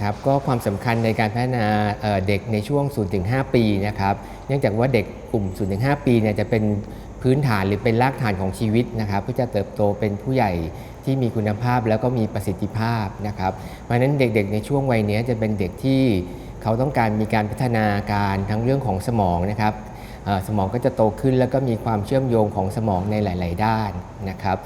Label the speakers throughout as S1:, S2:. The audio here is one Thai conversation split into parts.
S1: ครับก็ความสำคัญในการพัฒนาเด็กในช่วง 0-5 ปีนะครับเนื่องจากว่าเด็กกลุ่ม 0-5 ปีเนี่ยจะเป็นพื้นฐานหรือเป็นรากฐานของชีวิตนะครับเพื่อจะเติบโตเป็นผู้ใหญ่ที่มีคุณภาพแล้วก็มีประสิทธิภาพนะครับเพราะฉะนั้นเด็กๆ ในช่วงวัยเนี้จะเป็นเด็กที่เขาต้องการมีการพัฒนาการทั้งเรื่องของสมองนะครับสมองก็จะโตขึ้นแล้วก็มีความเชื่อมโยงของสมองในหลาย ๆ ด้านนะครับ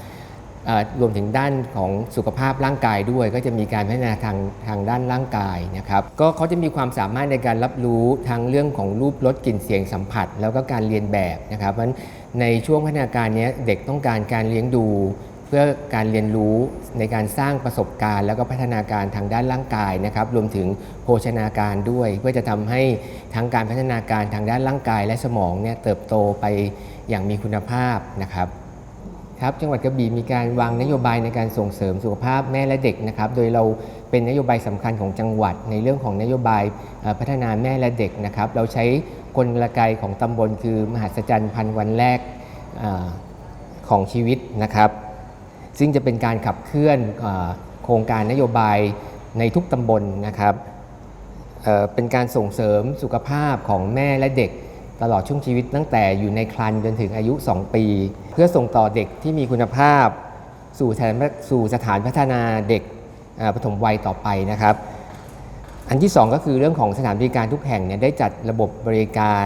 S1: รวมถึงด้านของสุขภาพร่างกายด้วย ก็จะมีการพัฒนาทางทางด้านร่างกายนะครับก็เขาจะมีความสามารถในการรับรู้ทั้งเรื่องของรูปรสกลิ่นเสียงสัมผัส แล้วก็การเรียนแบบนะครับเพราะฉะนั้นในช่วงพัฒนาการนี้เด็กต้องการการเลี้ยงดูเพื่อการเรียนรู้ในการสร้างประสบการณ์ แล้วก็พัฒนาการทางด้านร่างกายนะครับ รวมถึงโภชนาการด้วย เพื่อจะทำให้ทั้งการพัฒนาการทางด้านร่างกายและสมองเนี่ยเติบโตไปอย่างมีคุณภาพนะครับ ครับจังหวัดกระบี่มีการวางนโยบายในการส่งเสริมสุขภาพแม่และเด็กนะครับโดยเราเป็นนโยบายสำคัญของจังหวัด ในเรื่องของนโยบายพัฒนาแม่และเด็กนะครับเราใช้กลไกของตำบลคือมหัศจรรย์พันวันแรกอของชีวิตนะครับซึ่งจะเป็นการขับเคลื่อนอโครงการนโยบายในทุกตำบลนะครับเป็นการส่งเสริมสุขภาพของแม่และเด็ก ตลอดช่วงชีวิตตั้งแต่อยู่ในครรภ์จนถึงอายุ 2 ปี เพื่อส่งต่อเด็กที่มีคุณภาพ สู่สถานสู่สถานพัฒนาเด็กปฐมวัยต่อไปนะครับ อันที่ 2 ก็คือเรื่องของสถานบริการทุกแห่งเนี่ยได้จัดระบบบริการ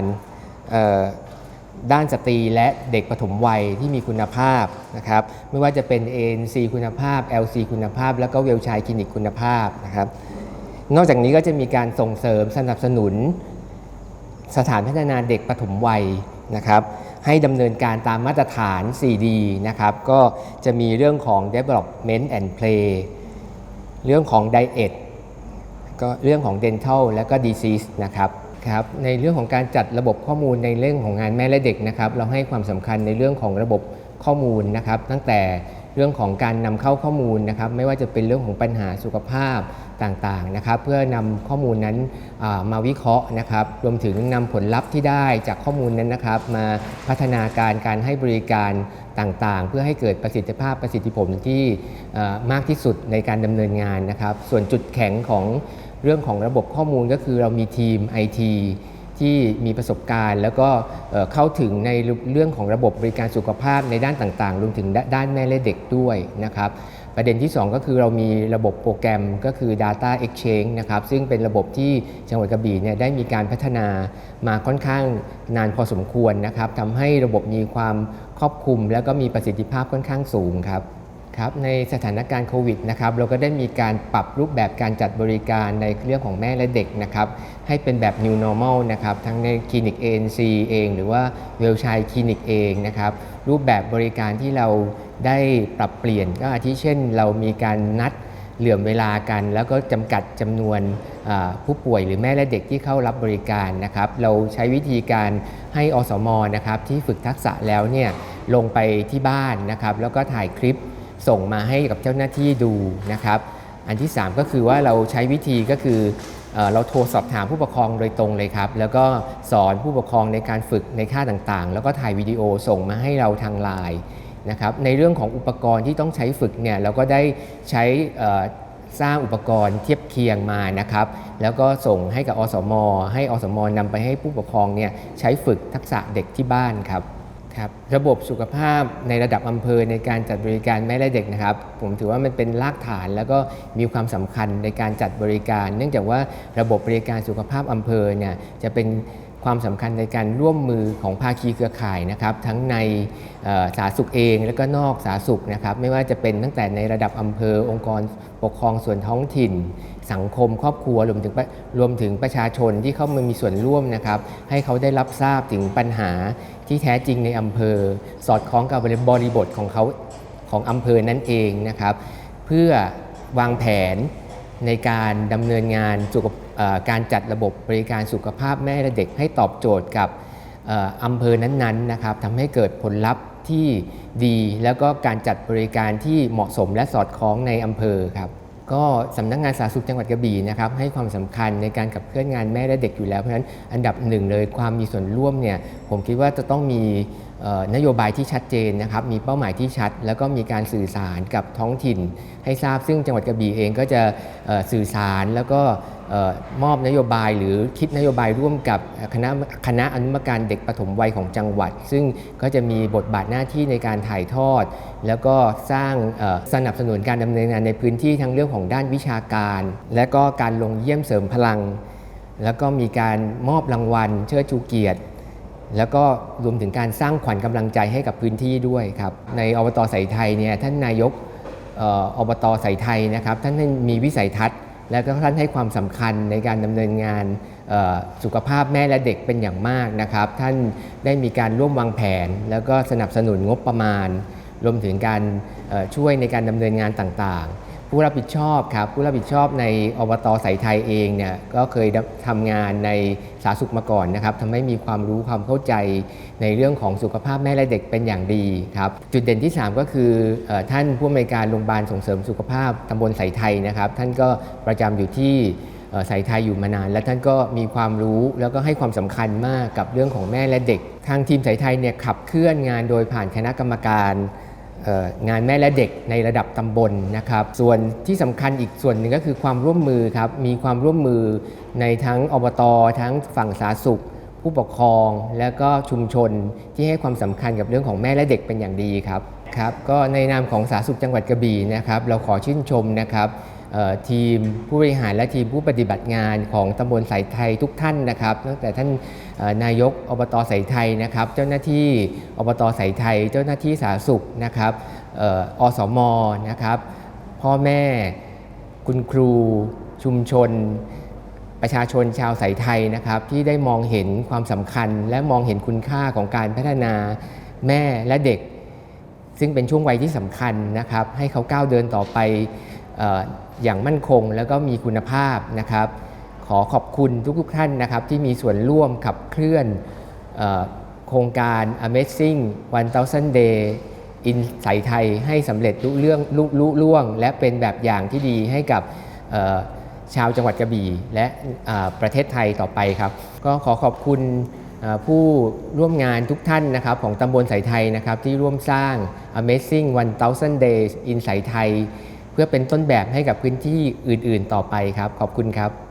S1: ด้านสตรีและเด็กปฐมวัยที่มีคุณภาพนะครับไม่ว่าจะเป็น ANC คุณภาพ LC คุณภาพ แล้วก็เวลชายคลินิกคุณภาพนะครับนอกจากนี้ก็จะมีการส่งเสริมสนับสนุน สถานพัฒนาเด็กปฐมวัยนะครับให้ดำเนินการตามมาตรฐาน 4D นะครับก็จะมีเรื่องของ development and play เรื่องของ diet ก็เรื่องของ dental และก็ disease นะครับครับในเรื่องของการจัดระบบข้อมูลในเรื่องของงานแม่และเด็กนะครับเราให้ความสำคัญในเรื่องของระบบข้อมูลนะครับตั้งแต่ เรื่องของการนำเข้าข้อมูลนะครับไม่ว่าจะเป็นเรื่องของปัญหาสุขภาพต่างๆนะครับ เพื่อนำข้อมูลนั้นามาวิเคราะห์นะครับ รวมถึงนำผลลัพธ์ที่ได้จากข้อมูลนั้นนะครับ มาพัฒนาการการให้บริการต่างๆ เพื่อให้เกิดประสิทธิภาพประสิทธิผลที่มากที่สุดในการดำเนินงานนะครับ ส่วนจุดแข็งของเรื่องของระบบข้อมูลก็คือเรามีทีม IT ที่มีประสบการณ์ แล้วก็เข้าถึงในเรื่องของระบบบริการสุขภาพในด้านต่างๆ รวมถึงด้านแม่และเด็กด้วยนะครับประเด็นที่ 2 ก็คือเรามีระบบโปรแกรมก็คือ Data Exchange นะครับซึ่งเป็นระบบที่จังหวัดกระบี่เนี่ยได้มีการพัฒนามาค่อนข้างนานพอสมควรนะครับทำให้ระบบมีความครอบคลุม แล้วก็มีประสิทธิภาพค่อนข้างสูงครับ ครับในสถานการณ์โควิดนะครับเราก็ได้มีการปรับรูปแบบการจัดบริการในเรื่องของแม่และเด็กนะครับให้เป็นแบบ New Normal นะครับทั้งในคลินิก ANC เอง หรือว่าเวลชัยคลินิกเองนะครับรูปแบบบริการที่เราได้ปรับเปลี่ยนก็อาทิเช่น เรามีการนัดเหลื่อมเวลากัน แล้วก็จำกัดจำนวนผู้ป่วยหรือแม่และเด็กที่เข้ารับบริการนะครับเราใช้วิธีการให้อสมนะครับที่ฝึกทักษะแล้วเนี่ยลงไปที่บ้านนะครับแล้วก็ถ่ายคลิป ส่งมาให้กับเจ้าหน้าที่ดูนะครับ อันที่ 3 ก็คือว่าเราใช้วิธีก็คือเอเราโทรสอบถามผู้ปกครองโดยตรงเลยครับ แล้วก็สอนผู้ปกครองในการฝึกในค่าต่างๆ แล้วก็ถ่ายวิดีโอส่งมาให้เราทางไลน์นะครับในเรื่องของอุปกรณ์ที่ต้องใช้ฝึกเนี่ยเราก็ได้ใช้สร้างอุปกรณ์เทียบเคียงมานะครับ แล้วก็ส่งให้กับอสม ให้อสมนำไปให้ผู้ปกครองเนี่ยใช้ฝึกทักษะเด็กที่บ้านครับ ครับระบบสุขภาพในระดับอำเภอในการจัดบริการแม่และเด็กนะครับ ผมถือว่ามันเป็นรากฐานแล้วก็มีความสำคัญในการจัดบริการ เนื่องจากว่าระบบบริการสุขภาพอำเภอเนี่ยจะเป็น ความสำคัญในการร่วมมือของภาคีเครือข่ายนะครับทั้งในสาธารณสุขเองและก็นอกสาธารณสุขนะครับไม่ว่าจะเป็นตั้งแต่ในระดับอำเภอองค์กรปกครองส่วนท้องถิ่น สังคมครอบครัวรวมถึงระรวมถึงประชาชนที่เข้ามามีส่วนร่วมนะครับให้เขาได้รับทราบถึงปัญหาที่แท้จริงในอำเภอ สอดคล้องกับบริบทของเขาของอำเภอนั่นเองนะครับเพื่อวางแผน ในการดำเนินงานสุขการจัดระบบบริการสุขภาพแม่และเด็กให้ตอบโจทย์กับอำเภอนั้นๆนะครับทำให้เกิดผลลัพธ์ที่ดี แล้วก็การจัดบริการที่เหมาะสมและสอดคล้องในอำเภอครับก็สำนักงานสาธารณสุขจังหวัดกระบี่นะครับให้ความสำคัญในการขับเคลื่อนงานแม่และเด็กอยู่แล้ว เพราะฉะนั้นอันดับหนึ่งเลยความมีส่วนร่วมเนี่ยผมคิดว่าจะต้องมี นโยบายที่ชัดเจนนะครับมีเป้าหมายที่ชัด แล้วก็มีการสื่อสารกับท้องถิ่น ให้ทราบซึ่งจังหวัดกระบี่เองก็จะสื่อสารแล้วก็มอบนโยบายหรือคิดนโยบายร่วมกับคณะคณะอนุกรรมการเด็กปฐมวัยของจังหวัด ซึ่งก็จะมีบทบาทหน้าที่ในการถ่ายทอด แล้วก็สร้างสนับสนุนการดำเนินงานในพื้นที่ทั้งเรื่องของด้านวิชาการ และก็การลงเยี่ยมเสริมพลัง แล้วก็มีการมอบรางวัลเชิดชูเกียรติ แล้วก็รวมถึงการสร้างขวัญกำลังใจให้กับพื้นที่ด้วยครับในอบตสายไทยเนี่ยท่านนายกเอ่ออบตสายไทยนะครับท่านให้มีวิสัยทัศน์ และก็ท่านให้ความสำคัญในการดำเนินงานสุขภาพแม่และเด็กเป็นอย่างมากนะครับ ท่านได้มีการร่วมวางแผน แล้วก็สนับสนุนงบประมาณ รวมถึงการช่วยในการดำเนินงานต่างๆ ผู้รับผิดชอบครับผู้รับผิดชอบในอบตสายไทยเองเนี่ยก็เคยทำงานในสาธารณสุขมาก่อนนะครับทำให้มีความรู้ความเข้าใจในเรื่องของสุขภาพแม่และเด็กเป็นอย่างดีครับจุดเด่นที่ 3 ก็คือออท่านผู้อำนวยการโรงพยาบาลส่งเสริมสุขภาพตำบลสายไทยนะครับ ท่านก็ประจำอยู่ที่สายไทยอยู่มานาน และท่านก็มีความรู้แล้วก็ให้ความสำคัญมากกับเรื่องของแม่และเด็ก ทางทีมสายไทยเนี่ยขับเคลื่อนงานโดยผ่านคณะกรรมการ งานแม่และเด็กในระดับตำบลนะครับ ส่วนที่สำคัญอีกส่วนหนึ่งก็คือความร่วมมือครับ มีความร่วมมือในทั้งอบต ทั้งฝั่งสาธารณสุข ผู้ปกครอง และก็ชุมชนที่ให้ความสำคัญกับเรื่องของแม่และเด็กเป็นอย่างดีครับครับ ก็ในนามของสาธารณสุขจังหวัดกระบี่นะครับ เราขอชื่นชมนะครับ ทีมผู้บริหารและทีมผู้ปฏิบัติงานของตำบลสายไทยทุกท่านนะครับตั้งแต่ท่านนายกอบตสายไทยนะครับ เจ้าหน้าที่อบตสายไทย เจ้าหน้าที่สาธารณสุขนะครับอออสมนะครับ พ่อแม่คุณครูชุมชน ประชาชนชาวสายไทยนะครับ ที่ได้มองเห็นความสำคัญ และมองเห็นคุณค่าของการพัฒนาแม่และเด็ก ซึ่งเป็นช่วงวัยที่สำคัญนะครับ ให้เขาก้าวเดินต่อไป อย่างมั่นคงแล้วก็มีคุณภาพนะครับ ขอขอบคุณทุกๆท่านนะครับที่มีส่วนร่วมขับเคลื่อนโครงการ Amazing 1000 Day in สายไทยให้สำเร็จลุเรื่องลุลุล่วง และเป็นแบบอย่างที่ดีให้กับชาวจังหวัดกระบี่และประเทศไทยต่อไปครับ ก็ขอขอบคุณผู้ร่วมงานทุกท่านนะครับของตำบลสายไทยนะครับที่ร่วมสร้าง Amazing 1000 Days in สายไทย เพื่อเป็นต้นแบบให้กับพื้นที่อื่น ๆ ต่อไปครับ ขอบคุณครับ